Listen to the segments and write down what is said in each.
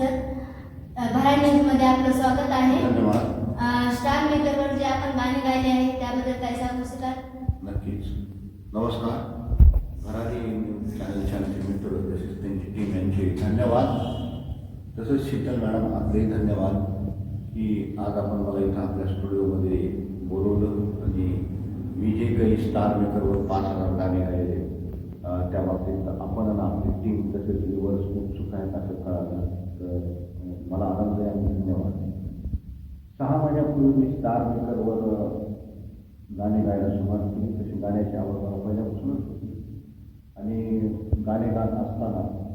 Sir. Bharad न्यूजमध्ये आपलं स्वागत आहे. धन्यवाद. स्टार मेकरवर जे आपण गाणी गायले आहे त्याबद्दल काय सांगू शकाल? नक्कीच. नमस्कार. भरारी न्यूज चॅनल चॅनलचे मित्र त्यांची टीम यांचे धन्यवाद. तसंच शीतल मॅडम आपलेही धन्यवाद की आज आपण मला इथं आपल्या स्टुडिओमध्ये बोलवलं आणि मी जे काही स्टार मेकरवर पाच हजार गाणे गायले त्या बाबतीत आपण आणि आपली टीम तसेच व्ह्युअर्स उत्सुक आहेत असं कळालं तर मला आनंद आहे आणि धन्यवाद. सहा महिन्यापूर्वी मी स्टार मेकरवर गाणे गायला सुरुवात केली. तशी गाण्याची आवड मला पहिल्यापासूनच होती. आणि गाणे गात असताना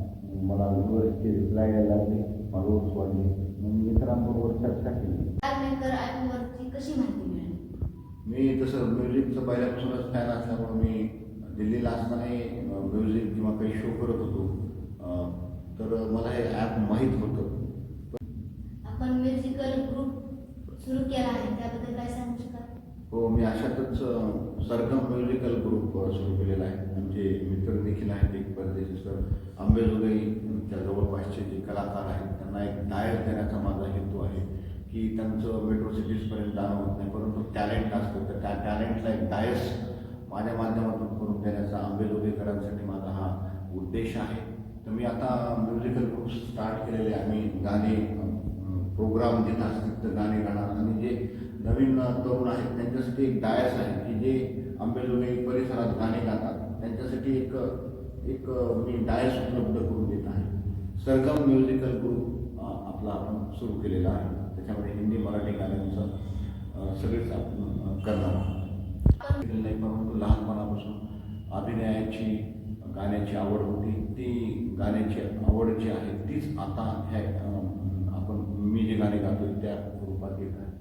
मला व्ह्युअर्सचे रिप्लाय यायला लागले. फॉलोअर्स वाढले मग मित्रांबरोबर चर्चा केली. कशी माहिती मी तसं म्युझिकचं पहिल्यापासूनच फॅन असल्यामुळे मी दिल्लीला असतानाही म्युझिक किंवा काही शो करत होतो. तर मला हे ॲप माहीत होतं. आपण म्युझिकल ग्रुप सुरू केला आहे त्याबद्दल काय सांगू शकाल? हो मी अशातच सरगम म्युझिकल ग्रुप सुरू केलेला आहे. आमचे मित्र देखील आहेत एक परदेशी सर आंबेजोगाईच्या जवळपासचे जे कलाकार आहेत त्यांना एक डायर देण्याचा माझा हेतू आहे की त्यांचं मेट्रो सिटीजपर्यंत जाणं होत नाही परंतु टॅलेंट असतं. तर त्या टॅलेंटला एक डायस माझ्या माध्यमातून करून देण्याचा आंबेजोगाईकरांसाठी माझा हा उद्देश आहे. तर मी आता म्युझिकल ग्रुप स्टार्ट केलेले. आम्ही गाणे प्रोग्राम देत असतील तर गाणे गाणार. आणि जे नवीन तरुण आहेत त्यांच्यासाठी एक डायस आहे की जे आंबेजोगाई परिसरात गाणे गातात. त्यांच्यासाठी एक एक मी डायस उपलब्ध करून देत आहे. सरगम म्युझिकल ग्रुप आपला आपण सुरू केलेला आहे. त्याच्यामध्ये हिंदी मराठी गाण्यांचं सगळेच आपण करणार नाही परंतु लहानपणापासून अभिनयाची गाण्याची आवड होती ती गाण्याची आवड जी आहे तीच आता ह्या आपण मी जे गाणे गातोय त्या रूपात येत आहे.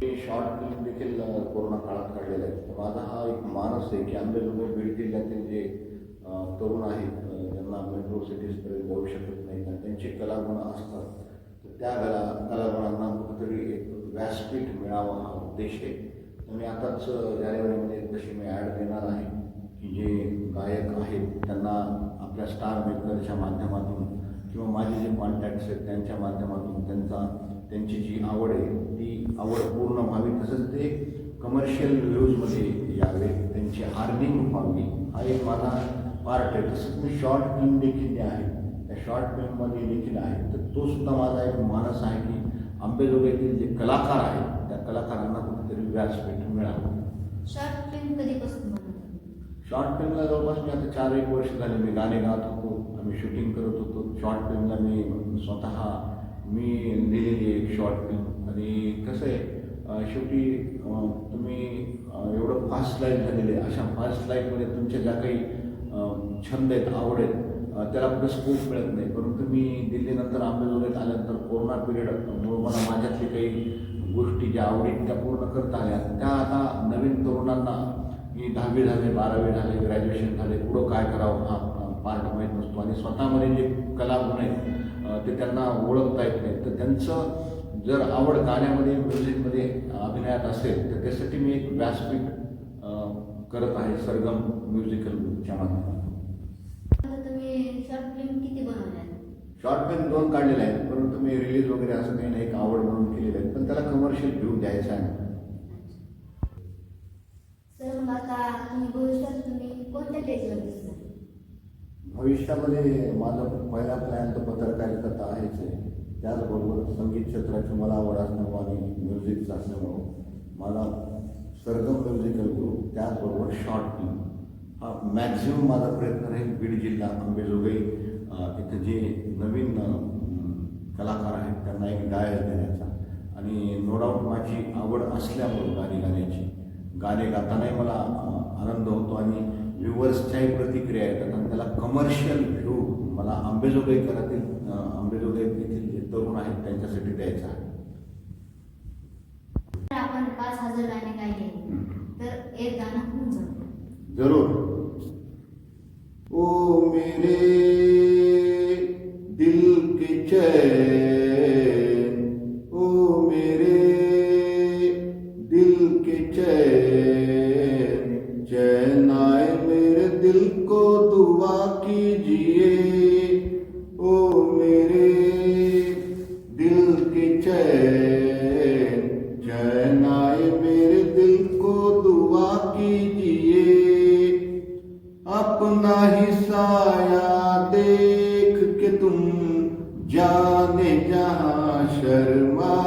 ते शॉर्ट फिल्म देखील कोरोना काळात काढलेलं आहे. माझा हा एक मानस आहे की आंबेजोगाई बीड जिल्ह्यातील जे तरुण आहेत ज्यांना मेट्रो सिटीजपर्यंत जाऊ शकत नाहीत आणि त्यांचे कलागुण असतात. तर त्या कला कलागुणांना कुठेतरी एक व्यासपीठ मिळावं हा उद्देश आहे. मी आताच जानेवारीमध्ये जशी मी ॲड गायक आहेत त्यांना आपल्या स्टार मेकरच्या माध्यमातून किंवा माझे जे कॉन्टॅक्ट्स आहेत त्यांच्या माध्यमातून त्यांचा त्यांची जी आवड आहे ती आवड पूर्ण व्हावी. तसंच ते कमर्शियल व्ह्यूजमध्ये यावे त्यांची अर्निंग व्हावी. हा एक माझा पार्ट आहे. तसंच मी शॉर्ट फिल्म देखील जे आहे त्या शॉर्ट फिल्ममध्ये देखील आहे. तर तो सुद्धा माझा एक मानस आहे की आंबेजोगाईतील जे कलाकार आहेत त्या कलाकारांना कुठेतरी व्यासपीठ मिळावं. शॉर्ट फिल्म कधीपासून? शॉर्ट फिल्मला जवळपास मी आता चार एक वर्ष झाले मी गाणे गात होतो. आम्ही शूटिंग करत होतो. शॉर्ट फिल्मला मी स्वतः मी लिहिलेली एक शॉर्ट फिल्म आणि कसं आहे शेवटी तुम्ही एवढं फास्ट लाईफ झालेले आहे. अशा फास्ट लाईफमध्ये तुमच्या ज्या काही छंद आहेत आवड आहेत त्याला कुठे स्कोप मिळत नाही. परंतु मी दिल्लीनंतर आंबेजोगाईत आल्यानंतर कोरोना पिरियडमुळं मला माझ्यातली काही गोष्टी ज्या आवडीत त्या पूर्ण करता आल्या. त्या आता नवीन तरुणांना मी दहावी झाले बारावी झाले ग्रॅज्युएशन झाले पुढं काय करावं हा पार्ट माहीत नसतो. आणि स्वतःमध्ये जे कलागुण आहेत ते त्यांना ओळखता येत नाही तर त्यांचं जर आवड गाण्यामध्ये म्युझिकमध्ये अभिनयात असेल तर त्यासाठी मी एक व्यासपीठ करत आहे सरगम म्युझिकलच्या माध्यमातून. आता तुम्ही शॉर्ट फिल्म किती बनवल्या? शॉर्ट फिल्म दोन काढलेले आहेत परंतु मी रिलीज वगैरे असं काही नाही एक आवड म्हणून केलेलं आहे पण त्याला कमर्शियल व्ह्यू द्यायचा आहे. तुम्ही भविष्यात तुम्ही कोणत्या दिसणार? भविष्यामध्ये माझा पहिला प्लॅन तर पत्रकारिता आहेच आहे. त्याचबरोबर संगीत क्षेत्राची मला आवड असल्यामुळं आणि म्युझिकचं असल्यामुळं मला सरगम म्युझिकल ग्रुप त्याचबरोबर शॉर्ट फिल्म हा मॅक्झिमम माझा प्रयत्न राहील बीड जिल्हा आंबेजोगाई इथं जे नवीन कलाकार आहेत त्यांना एक डायल देण्याचा. आणि नो डाऊट माझी आवड असल्यामुळं गाणी गाण्याची. गाणे गातानाही मला आनंद होतो आणि व्ह्युअर्सच्याही प्रतिक्रिया येतात आणि त्याला कमर्शियल व्ह्यू मला आंबेजोगाईकरातील अं, आंबेजोगाई येथील जे तरुण आहेत त्यांच्यासाठी द्यायचा आहे. आपण पाच हजार गाणे गायले. क्षमा कीजिए अपना ही साया देख के तुम जाने जहां शर्मा